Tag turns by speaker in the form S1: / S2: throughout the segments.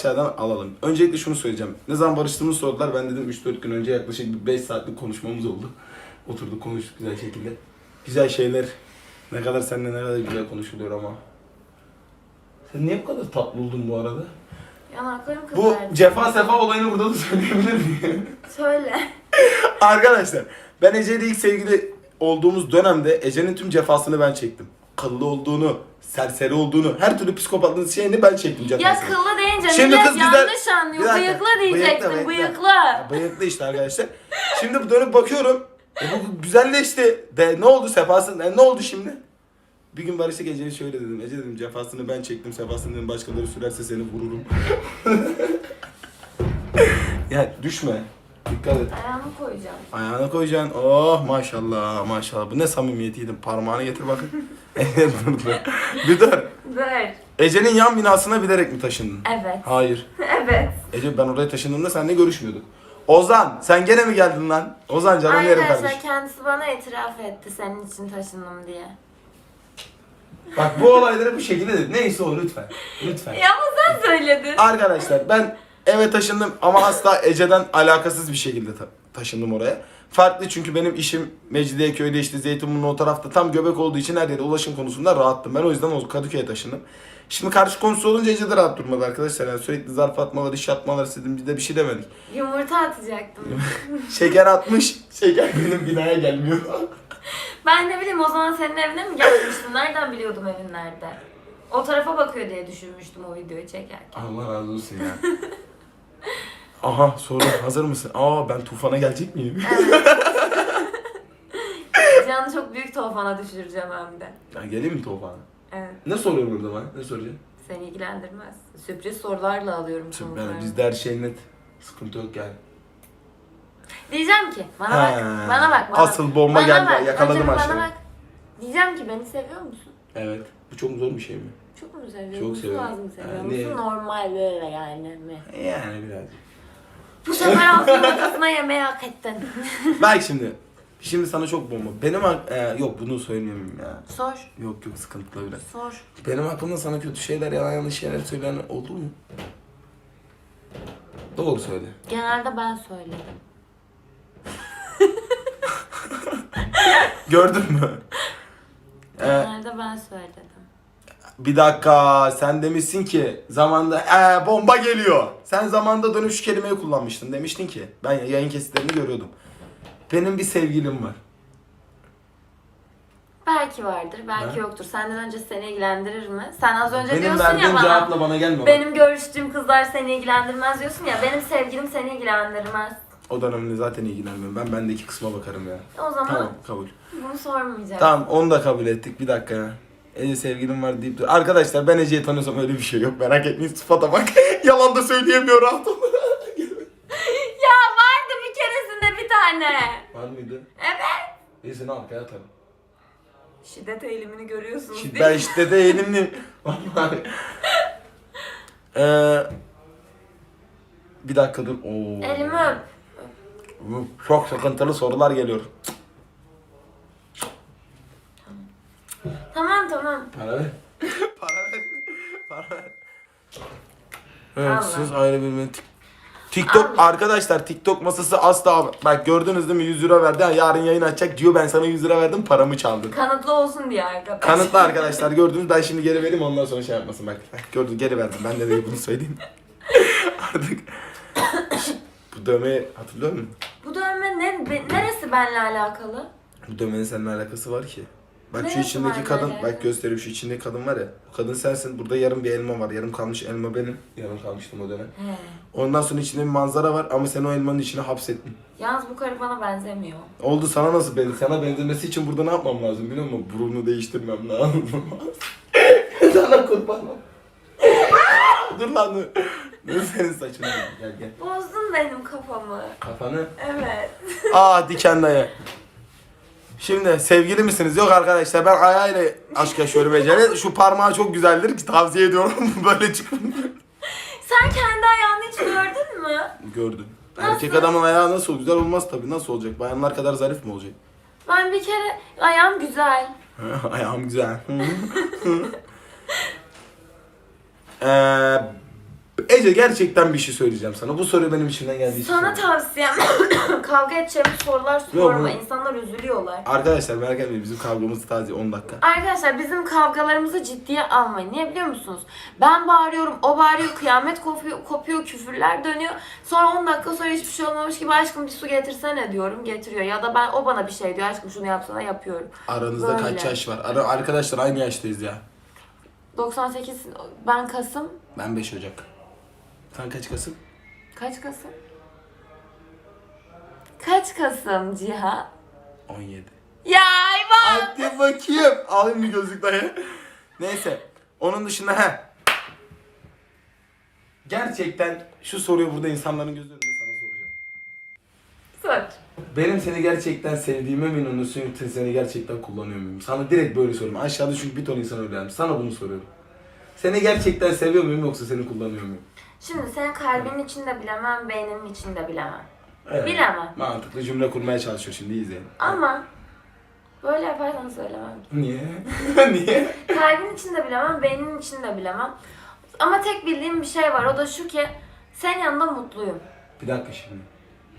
S1: aşağıdan alalım. Öncelikle şunu söyleyeceğim. Ne zaman barıştığımızı sordular. Ben dedim 3-4 gün önce yaklaşık bir 5 saatlik konuşmamız oldu. Oturduk konuştuk güzel şekilde. Güzel şeyler. Ne kadar seninle ne kadar güzel konuşuluyor ama. Sen niye bu kadar tatlı oldun bu arada?
S2: Yanaklarım
S1: Bu
S2: kızardı.
S1: cefa sefa olayını burada da söyleyebilir miyim?
S2: Söyle.
S1: Arkadaşlar ben Ece ile ilk sevgili olduğumuz dönemde Ece'nin tüm cefasını ben çektim. Kıllı olduğunu, serseri olduğunu, her türlü psikopatlığın şeyini ben çektim
S2: Ya
S1: cefasını.
S2: kıllı deyince
S1: Şimdi
S2: millet
S1: kız güzel-
S2: yanlış anlıyor.
S1: Bir dakika.
S2: Bıyıklı diyecektin,
S1: Bıyıklı. Ya Bıyıklı işte arkadaşlar. Şimdi bu dönüp bakıyorum. E bu güzelleşti. De ne oldu sefası? E ne oldu şimdi? Bir gün barıştık Ece'ye şöyle dedim. Ece dedim cefasını ben çektim. Sefasını dedim başkaları sürerse seni vururum. ya düşme. Dikkat et.
S2: Ayağımı koyacağım.
S1: Ayağına koyacaksın. Oh maşallah maşallah. Bu ne samimiyetiydi. Parmağını getir bakın. Evet dur dur. Bir dur.
S2: Dur.
S1: Ece'nin yan binasına bilerek mi taşındın?
S2: Evet.
S1: Hayır.
S2: evet.
S1: Ece ben oraya taşındığımda seninle görüşmüyorduk. Ozan sen gene mi geldin lan? Ozan canım yerim
S2: Arkadaşlar
S1: kardeşim.
S2: kendisi bana itiraf etti senin için taşındım diye.
S1: Bak bu olayları bu şekilde dedi. Neyse o lütfen. Lütfen.
S2: Ya ama sen söyledin.
S1: Arkadaşlar ben eve taşındım ama asla Ece'den alakasız bir şekilde ta- taşındım oraya. Farklı çünkü benim işim Mecidiyeköy'de işte Zeytinburnu o tarafta tam göbek olduğu için her yere ulaşım konusunda rahattım. Ben o yüzden o Kadıköy'e taşındım. Şimdi karşı konusu olunca Ece de rahat durmadı arkadaşlar. Yani sürekli zarf atmalar, iş atmalar istedim. Biz de bir şey demedik.
S2: Yumurta atacaktım.
S1: Şeker atmış. Şeker benim binaya gelmiyor.
S2: ben ne bileyim o zaman senin evine mi gelmiştim? Nereden biliyordum evin nerede? O tarafa bakıyor diye düşünmüştüm o videoyu çekerken.
S1: Allah razı olsun ya. Aha soru hazır mısın? Aa ben tufana gelecek miyim?
S2: Canı çok büyük tofana düşüreceğim hem de.
S1: ya geleyim mi tufana?
S2: Evet.
S1: Ne soruyor burada bana? Ne soracağım?
S2: Seni ilgilendirmez. Sürpriz sorularla alıyorum sonuçları.
S1: Yani bizde her şey net. Sıkıntı yok yani.
S2: Diyeceğim ki bana bak. Bana bak. Bana.
S1: asıl bomba
S2: Bana
S1: geldi,
S2: bak,
S1: yakaladım
S2: önce
S1: aşağıya.
S2: Bana bak. Diyeceğim ki beni seviyor musun?
S1: Evet. Bu çok zor bir şey mi?
S2: Çok mu seviyor
S1: Çok seviyorum.
S2: Az mı seviyor
S1: Ha,
S2: musun?
S1: niye?
S2: Normal böyle yani mi?
S1: Yani birazcık.
S2: Bu sefer ağzının ortasına yemeği hak ettin.
S1: Bak şimdi. Şimdi sana çok bomba. Benim ak- e, yok bunu söylemiyorum ya.
S2: Sor.
S1: Yok yok sıkıntılı biraz.
S2: Sor.
S1: Benim aklımda sana kötü şeyler, yalan yanlış şeyler söyleyen oldu mu? Doğru söyle.
S2: Genelde ben söyledim.
S1: Gördün mü? Ee,
S2: Genelde ben söyledim.
S1: Bir dakika sen demişsin ki zamanda ee, bomba geliyor. Sen zamanda dönüp şu kelimeyi kullanmıştın. Demiştin ki ben yayın kesitlerini görüyordum. Benim bir sevgilim var.
S2: Belki vardır, belki
S1: Ha?
S2: yoktur. Senden önce seni ilgilendirir mi? Sen az önce
S1: Benim
S2: diyorsun
S1: verdiğim
S2: ya bana.
S1: cevapla bana gelme. bak.
S2: Benim görüştüğüm kızlar seni ilgilendirmez diyorsun ya. Benim sevgilim seni ilgilendirmez.
S1: O dönemde zaten ilgilenmiyorum. Ben bendeki kısma bakarım ya.
S2: O zaman
S1: Tamam kabul.
S2: bunu sormayacağım.
S1: Tamam onu da kabul ettik. Bir dakika ya. Ece sevgilim var deyip dur. Arkadaşlar ben Ece'yi tanıyorsam öyle bir şey yok. Merak etmeyin sıfata bak. Yalan da söyleyemiyor rahat ol.
S2: Ya vardı bir keresinde bir tane.
S1: Var mıydı?
S2: Evet.
S1: Neyse ne arkaya atarım.
S2: Şiddet eğilimini görüyorsunuz
S1: Şi-
S2: değil
S1: ben
S2: mi?
S1: işte de elimli. Vallahi. Ee, bir dakika dur. Oo.
S2: Elimi öp.
S1: Çok sıkıntılı sorular geliyor.
S2: Tamam tamam.
S1: Para ver. Para ver. Para ver. Evet
S2: Allah.
S1: siz ayrı bir Tik- TikTok
S2: Allah.
S1: arkadaşlar TikTok masası asla bak gördünüz değil mi 100 lira verdi ha, yarın yayın açacak diyor ben sana 100 lira verdim paramı çaldın.
S2: Kanıtlı olsun diye arkadaşlar.
S1: Kanıtlı arkadaşlar gördünüz ben şimdi geri vereyim ondan sonra şey yapmasın bak. bak gördün geri verdim ben de değil bunu söyleyeyim. Artık bu dövmeyi hatırlıyor musun?
S2: Bu dövme ne, be- neresi benimle alakalı?
S1: Bu dövmenin seninle alakası var ki. Bak şu
S2: Neresi
S1: içindeki kadın,
S2: böyle?
S1: bak göstereyim şu içindeki kadın var ya. Bu kadın sensin. Burada yarım bir elma var. Yarım kalmış elma benim. Yarım kalmıştım o dönem.
S2: He.
S1: Ondan sonra içinde bir manzara var ama sen o elmanın içine hapsettin.
S2: Yalnız bu karı bana benzemiyor.
S1: Oldu sana nasıl ben sana benzemesi için burada ne yapmam lazım biliyor musun? Burunu değiştirmem lazım. sana kurban ol. dur lan dur. Dur senin saçını gel gel.
S2: Bozdun benim kafamı.
S1: Kafanı.
S2: Evet.
S1: Aa diken dayı. Şimdi sevgili misiniz? Yok arkadaşlar ben ayağıyla aşk yaşıyorum Ece'yle. Şu parmağı çok güzeldir ki tavsiye ediyorum. Böyle çıkın.
S2: Sen kendi ayağını hiç gördün mü?
S1: Gördüm. Erkek adamın ayağı nasıl güzel olmaz tabii. Nasıl olacak? Bayanlar kadar zarif mi olacak?
S2: Ben bir kere ayağım güzel.
S1: Ayağım güzel. ee, Ece gerçekten bir şey söyleyeceğim sana. Bu soru benim içimden geldiği için
S2: Sana
S1: söylüyorum.
S2: tavsiyem kavga edeceğimiz sorular sorma.
S1: bu-
S2: İnsanlar üzülüyorlar.
S1: Arkadaşlar merak etmeyin bizim kavgamız taze 10 dakika.
S2: Arkadaşlar bizim kavgalarımızı ciddiye almayın. Niye biliyor musunuz? Ben bağırıyorum, o bağırıyor, kıyamet kopuyor, kopuyor, küfürler dönüyor. Sonra 10 dakika sonra hiçbir şey olmamış gibi aşkım bir su getirsene diyorum. Getiriyor. Ya da ben o bana bir şey diyor. Aşkım şunu yapsana yapıyorum.
S1: Aranızda
S2: Böyle.
S1: kaç yaş var? Ara, arkadaşlar aynı yaştayız ya.
S2: 98 ben Kasım.
S1: Ben 5 Ocak. Sen kaç Kasım?
S2: Kaç Kasım? Kaç Kasım Cihan?
S1: 17.
S2: Ya Ayvan!
S1: Hadi bakayım. Alayım bir gözlük dayı. Neyse. Onun dışında he. Gerçekten şu soruyu burada insanların gözü önünde sana soracağım.
S2: Sor.
S1: Benim seni gerçekten sevdiğime mi inanıyorsun yoksa seni gerçekten kullanıyor muyum? Sana direkt böyle soruyorum. Aşağıda çünkü bir ton insan öyle yazmış. Sana bunu soruyorum. Seni gerçekten seviyor muyum yoksa seni kullanıyor muyum?
S2: Şimdi senin kalbinin içinde bilemem, beyninin içinde bilemem.
S1: Evet.
S2: Bilemem.
S1: Mantıklı cümle kurmaya çalışıyor şimdi izleyin.
S2: Ama böyle yaparsan söylemem.
S1: Niye? Niye?
S2: Kalbin içinde bilemem, beyninin içinde bilemem. Ama tek bildiğim bir şey var. O da şu ki senin yanında mutluyum.
S1: Bir dakika şimdi.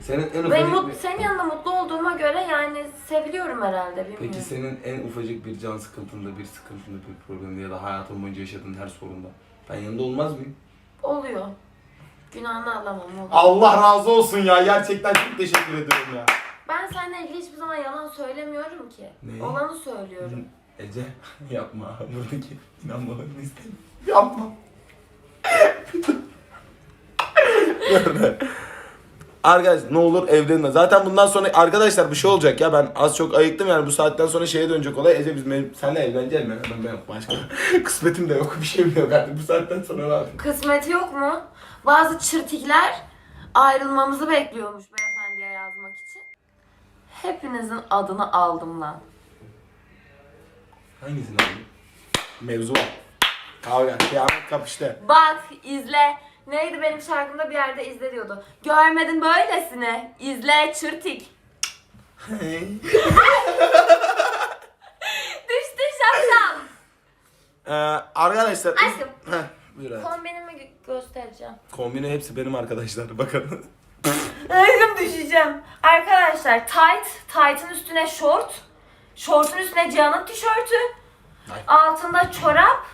S1: Senin en
S2: Ve
S1: ufacık
S2: mut,
S1: bir...
S2: senin yanında mutlu olduğuma göre yani seviliyorum herhalde bilmiyorum.
S1: Peki senin en ufacık bir can sıkıntında, bir sıkıntında, bir problemde ya da hayatın boyunca yaşadığın her sorunda ben yanında olmaz mıyım?
S2: Oluyor. Günahını alamam olur.
S1: Allah razı olsun ya. Gerçekten çok teşekkür ediyorum ya.
S2: Ben seninle ilgili hiçbir zaman yalan söylemiyorum ki.
S1: Ne?
S2: Olanı söylüyorum.
S1: Ece yapma. Buradaki inanmalarını istemiyorum. Yapma. Arkadaşlar ne olur evlenin. Zaten bundan sonra arkadaşlar bir şey olacak ya ben az çok ayıktım yani bu saatten sonra şeye dönecek olay. Ece biz benim, senle evleneceğiz mi? Ben, ben başka kısmetim de yok bir şeyim de yok artık bu saatten sonra ne yapayım?
S2: Kısmeti yok mu? Bazı çırtikler ayrılmamızı bekliyormuş beyefendiye yazmak için. Hepinizin adını aldım lan.
S1: Hangisini aldın? Mevzu var. Kavga, kıyamet kapıştı.
S2: Bak, izle. Neydi benim şarkımda bir yerde izle diyordu. Görmedin böylesini. İzle çırtik. Düştü şapşal.
S1: Ee, arkadaşlar...
S2: Aşkım.
S1: Heh, buyur hayatım.
S2: Kombinimi gö- göstereceğim.
S1: Kombine hepsi benim arkadaşlar bakın.
S2: Aşkım düşeceğim. Arkadaşlar tight, tight'ın üstüne short, short'un üstüne Cihan'ın tişörtü, altında çorap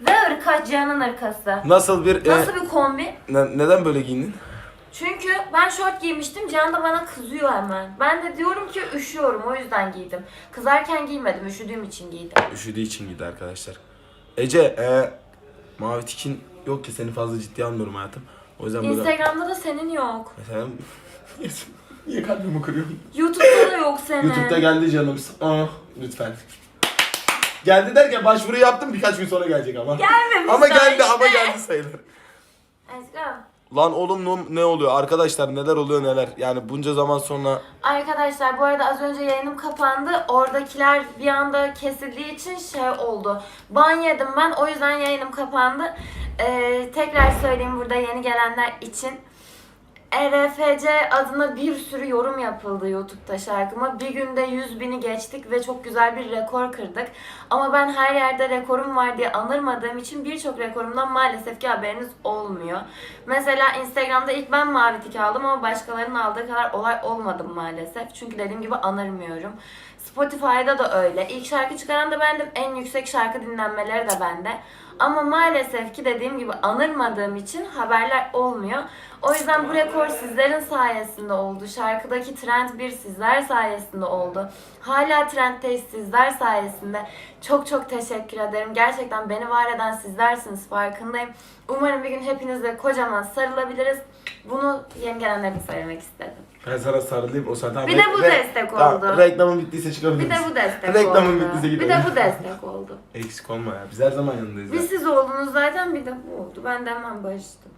S2: ve ırka Cihan'ın ırkası.
S1: Nasıl bir... e,
S2: Nasıl bir kombi?
S1: ne- neden böyle giyindin?
S2: Çünkü ben şort giymiştim, Cihan da bana kızıyor hemen. Ben de diyorum ki üşüyorum, o yüzden giydim. Kızarken giymedim, üşüdüğüm için giydim.
S1: Üşüdüğü için giydi arkadaşlar. Ece, e, mavi tikin yok ki seni fazla ciddiye almıyorum hayatım. O yüzden böyle...
S2: Instagram'da da senin yok.
S1: Mesela... Niye kalbimi kırıyorsun?
S2: YouTube'da da yok senin.
S1: YouTube'da geldi canım. Ah, lütfen. Geldi derken başvuru yaptım birkaç gün sonra gelecek ama.
S2: Gelmemiş
S1: ama
S2: daha
S1: geldi ama
S2: işte.
S1: geldi sayılır.
S2: Aşkım.
S1: Lan oğlum ne- ne oluyor arkadaşlar neler oluyor neler. Yani bunca zaman sonra
S2: Arkadaşlar bu arada az önce yayınım kapandı. Oradakiler bir anda kesildiği için şey oldu. Ban yedim ben o yüzden yayınım kapandı. Ee, tekrar söyleyeyim burada yeni gelenler için. RFC adına bir sürü yorum yapıldı YouTube'da şarkıma. Bir günde 100 bini geçtik ve çok güzel bir rekor kırdık. Ama ben her yerde rekorum var diye anırmadığım için birçok rekorumdan maalesef ki haberiniz olmuyor. Mesela Instagram'da ilk ben mavi tik aldım ama başkalarının aldığı kadar olay olmadım maalesef. Çünkü dediğim gibi anırmıyorum. Spotify'da da öyle. İlk şarkı çıkaran da bendim. En yüksek şarkı dinlenmeleri de bende. Ama maalesef ki dediğim gibi anırmadığım için haberler olmuyor. O yüzden bu rekor sizlerin sayesinde oldu. Şarkıdaki trend bir sizler sayesinde oldu. Hala trendteyiz sizler sayesinde. Çok çok teşekkür ederim. Gerçekten beni var eden sizlersiniz farkındayım. Umarım bir gün hepinizle kocaman sarılabiliriz. Bunu yeni gelenlere de söylemek istedim.
S1: Ben sana sarılayım o zaten.
S2: Bir de bu destek oldu.
S1: reklamın bittiyse çıkabiliriz.
S2: Bir de bu destek
S1: Reklamın
S2: oldu.
S1: bittiyse
S2: Bir
S1: gidelim.
S2: de bu destek oldu.
S1: Eksik olma ya biz her zaman yanındayız ya.
S2: siz oldunuz zaten bir de bu oldu. Ben de hemen barıştım.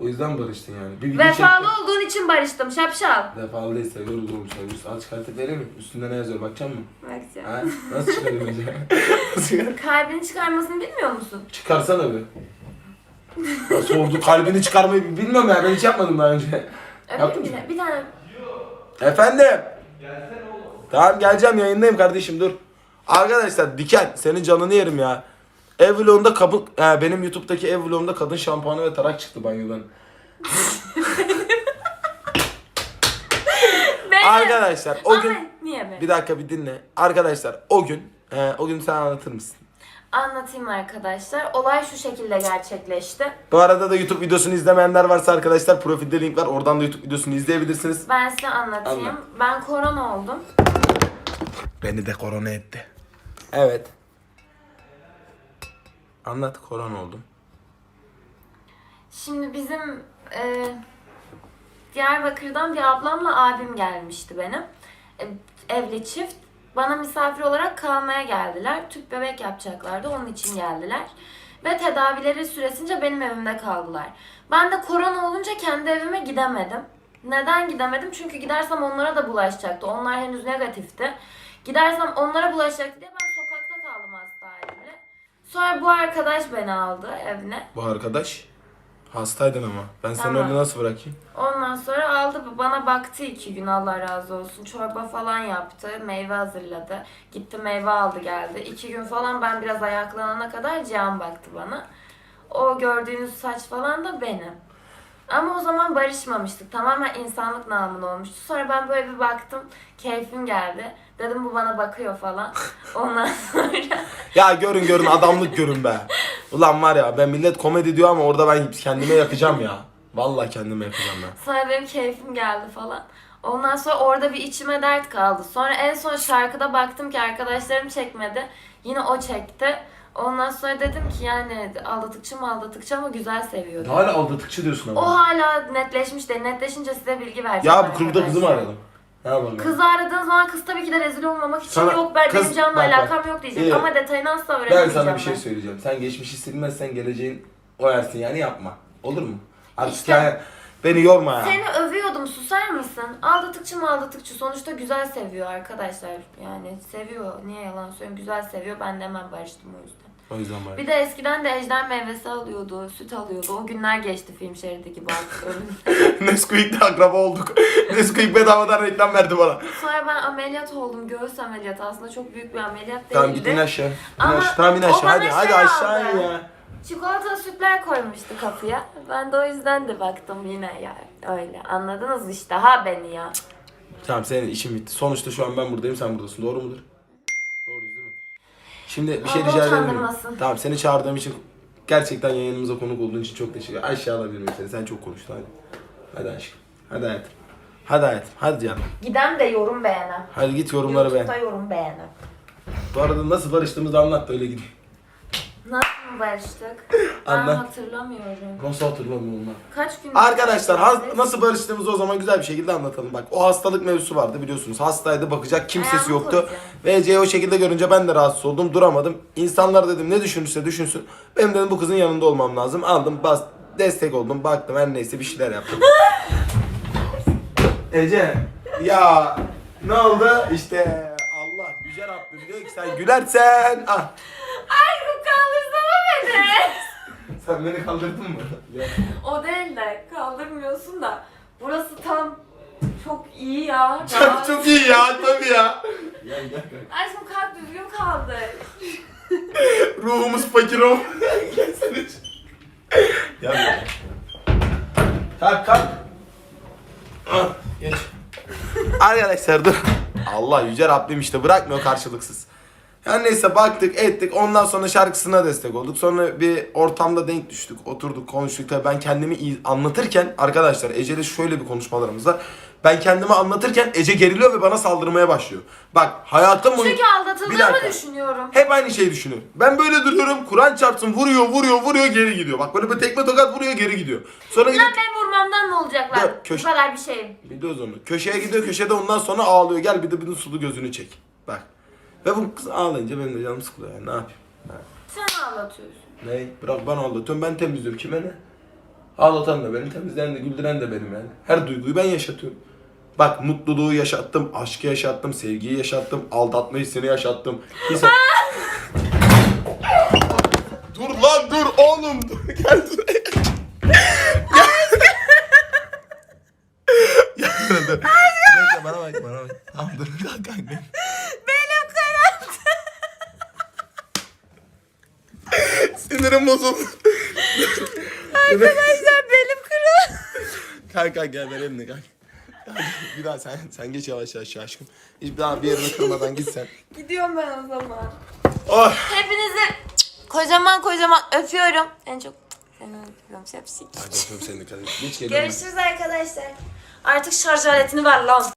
S1: O yüzden barıştın yani. Bir video
S2: Vefalı
S1: çektim.
S2: olduğun için barıştım şapşal.
S1: Vefalı değil seviyoruz oğlum seviyoruz. Al çıkartıp vereyim mi? Üstünde ne yazıyor bakacak mısın?
S2: Bakacağım.
S1: Ha? Nasıl çıkarayım? Nasıl çıkarayım?
S2: Kalbini çıkarmasını bilmiyor musun?
S1: Çıkarsana bir. Nasıl oldu? Kalbini çıkarmayı bilmiyorum ya. Ben hiç yapmadım daha önce. Yaptın mı?
S2: bir, bir tane.
S1: Efendim? Tamam geleceğim yayındayım kardeşim dur. Arkadaşlar Diken senin canını yerim ya. Ev vlogunda kabı, he, benim YouTube'daki ev vlogumda kadın şampuanı ve tarak çıktı banyodan. Arkadaşlar o gün
S2: niye be?
S1: bir dakika bir dinle. Arkadaşlar o gün e, o gün sen anlatır mısın?
S2: Anlatayım arkadaşlar. Olay şu şekilde gerçekleşti.
S1: Bu arada da YouTube videosunu izlemeyenler varsa arkadaşlar profilde link var. Oradan da YouTube videosunu izleyebilirsiniz.
S2: Ben size anlatayım.
S1: Anlat.
S2: Ben korona oldum.
S1: Beni de korona etti. Evet. Anlat korona oldum.
S2: Şimdi bizim e, Diyarbakır'dan bir ablamla abim gelmişti benim. E, evli çift. Bana misafir olarak kalmaya geldiler. Tüp bebek yapacaklardı. Onun için geldiler. Ve tedavileri süresince benim evimde kaldılar. Ben de korona olunca kendi evime gidemedim. Neden gidemedim? Çünkü gidersem onlara da bulaşacaktı. Onlar henüz negatifti. Gidersem onlara bulaşacaktı diye ben sokakta kaldım hasta halimle. Sonra bu arkadaş beni aldı evine.
S1: Bu arkadaş hastaydın ama. Ben seni
S2: Tamam.
S1: öyle nasıl bırakayım?
S2: Ondan sonra aldı bana baktı iki gün Allah razı olsun. Çorba falan yaptı. Meyve hazırladı. Gitti meyve aldı geldi. İki gün falan ben biraz ayaklanana kadar Cihan baktı bana. O gördüğünüz saç falan da benim. Ama o zaman barışmamıştık. Tamamen insanlık namına olmuştu. Sonra ben böyle bir baktım. Keyfim geldi. Dedim bu bana bakıyor falan. Ondan sonra
S1: Ya görün görün adamlık görün be. Ulan var ya ben millet komedi diyor ama orada ben kendime yakacağım ya. Vallahi kendime yakacağım ben.
S2: Sonra benim keyfim geldi falan. Ondan sonra orada bir içime dert kaldı. Sonra en son şarkıda baktım ki arkadaşlarım çekmedi. Yine o çekti. Ondan sonra dedim ki yani aldatıkçı mı aldatıkçı ama güzel seviyor. dedim.
S1: Hala aldatıkçı diyorsun
S2: O hala netleşmiş değil. Netleşince size bilgi vereceğim.
S1: Ya bu kırmızı kızı mı aradım?
S2: Kızı aradığın zaman kız tabii ki de rezil olmamak için
S1: Sana-
S2: yok ben
S1: kız-
S2: benim canla
S1: bak, bak.
S2: alakam yok diyecek
S1: İyi.
S2: ama detayını asla
S1: Ben
S2: öğrenemeyeceğim
S1: sana bir şey söyleyeceğim. Sen geçmişi silmezsen geleceğin oyarsin yani yapma. Olur mu? Artık
S2: İşte-
S1: yani beni yorma ya.
S2: Seni övüyordum susar mısın? Aldatıkçı mı aldatıkçı sonuçta güzel seviyor arkadaşlar. Yani seviyor. Niye yalan söylüyorum? Güzel seviyor. Ben de hemen barıştım o yüzden.
S1: O yüzden var.
S2: Bir de eskiden de ejder meyvesi alıyordu, süt alıyordu. O günler geçti film şeridi gibi artık önümde.
S1: Nesquik'te akraba olduk. Nesquik bedavadan reklam verdi bana.
S2: Sonra ben ameliyat oldum. Göğüs ameliyatı. Aslında çok büyük bir ameliyat değildi.
S1: Tamam git in aşağı. İn
S2: Ama
S1: aşağı. Tamam in
S2: o
S1: aşağı.
S2: bana
S1: Hadi hadi
S2: şey
S1: aşağı in
S2: aldı.
S1: ya.
S2: Çikolatalı sütler koymuştu kapıya. Ben de o yüzden de baktım yine ya. Öyle. Anladınız işte ha beni ya.
S1: Tamam senin işin bitti. Sonuçta şu an ben buradayım sen buradasın. Doğru mudur? Doğruyuz değil mi? Şimdi bir şey
S2: Allah
S1: rica edebilir miyim?
S2: utandırmasın.
S1: Tamam seni çağırdığım için gerçekten yayınımıza konuk olduğun için çok teşekkür ederim. Aşağı alabilir miyim seni? Sen çok konuştun hadi. Hadi aşkım. Hadi hayatım. Hadi hayatım. Hadi canım.
S2: Gidem de yorum beğenem.
S1: Hadi git yorumları beğen.
S2: YouTube'da yorum beğenem.
S1: Bu arada nasıl barıştığımızı anlat da öyle gideyim.
S2: Nasıl mı barıştık? Ben
S1: Anlat.
S2: hatırlamıyorum.
S1: Nasıl hatırlamıyorum lan.
S2: Kaç gün
S1: Arkadaşlar has- nasıl barıştığımızı o zaman güzel bir şekilde anlatalım. Bak o hastalık mevzusu vardı biliyorsunuz. Hastaydı bakacak kimsesi
S2: Ayağımı
S1: yoktu. Ece'yi o şekilde görünce ben de rahatsız oldum. Duramadım. İnsanlar dedim ne düşünürse düşünsün. Benim dedim bu kızın yanında olmam lazım. Aldım bas destek oldum. Baktım her neyse bir şeyler yaptım. Ece ya ne oldu? İşte Allah Yüce Rabbim diyor ki sen gülersen ah.
S2: Beni.
S1: Sen beni kaldırdın mı? Ya.
S2: o değil de kaldırmıyorsun da. Burası tam çok iyi ya.
S1: Çok, çok iyi ya tabii ya. Gel gel gel.
S2: Aşkım kalk düzgün kaldır.
S1: Ruhumuz fakir o. Gelsene. Gel buraya. Kalk kalk. Ah, geç. Arkadaşlar dur. Allah yüce Rabbim işte bırakmıyor karşılıksız. Yani neyse baktık ettik ondan sonra şarkısına destek olduk. Sonra bir ortamda denk düştük oturduk konuştuk. Tabii ben kendimi iyi anlatırken arkadaşlar Ece'yle şöyle bir konuşmalarımız var. Ben kendimi anlatırken Ece geriliyor ve bana saldırmaya başlıyor. Bak hayatım boyu...
S2: Çünkü aldatıldığımı düşünüyorum.
S1: Hep aynı şeyi düşünüyorum. Ben böyle duruyorum. Kur'an çarpsın vuruyor vuruyor vuruyor geri gidiyor. Bak böyle bir tekme tokat vuruyor geri gidiyor. Sonra gidip
S2: Lan benim vurmamdan ne olacaklar?
S1: Dur,
S2: Bu
S1: köşe-
S2: kadar bir şeyim.
S1: biliyoruz onu. Köşeye gidiyor köşede ondan sonra ağlıyor. Gel bir de bir de sulu gözünü çek. Bak. Ve bu kız ağlayınca benim de canım sıkılıyor yani ne yapayım. Ha.
S2: Sen ağlatıyorsun.
S1: Ne? Bırak ben ağlatıyorum ben temizliyorum kime ne? Ağlatan da benim temizleyen de güldüren de benim yani. Her duyguyu ben yaşatıyorum. Bak mutluluğu yaşattım, aşkı yaşattım, sevgiyi yaşattım, aldatma hissini yaşattım. Hisse... dur lan dur oğlum dur gel dur. Gel. Bekle bana bak bana bak. Tamam dur kalk kalk.
S2: Benim karam.
S1: Sinirim bozuldu.
S2: Arkadaşlar belim kırıyor.
S1: Kanka gel ver elini kanka. Kanka, bir daha sen sen geç yavaş yavaş ya aşkım. Hiç daha bir yerini kırmadan git sen.
S2: Gidiyorum ben o zaman.
S1: Oh.
S2: Hepinizi kocaman kocaman öpüyorum. En çok seni öpüyorum Şepsik.
S1: Hadi öpüyorum seni et. Geç geliyorum. ben.
S2: Görüşürüz arkadaşlar. Artık şarj aletini ver lan.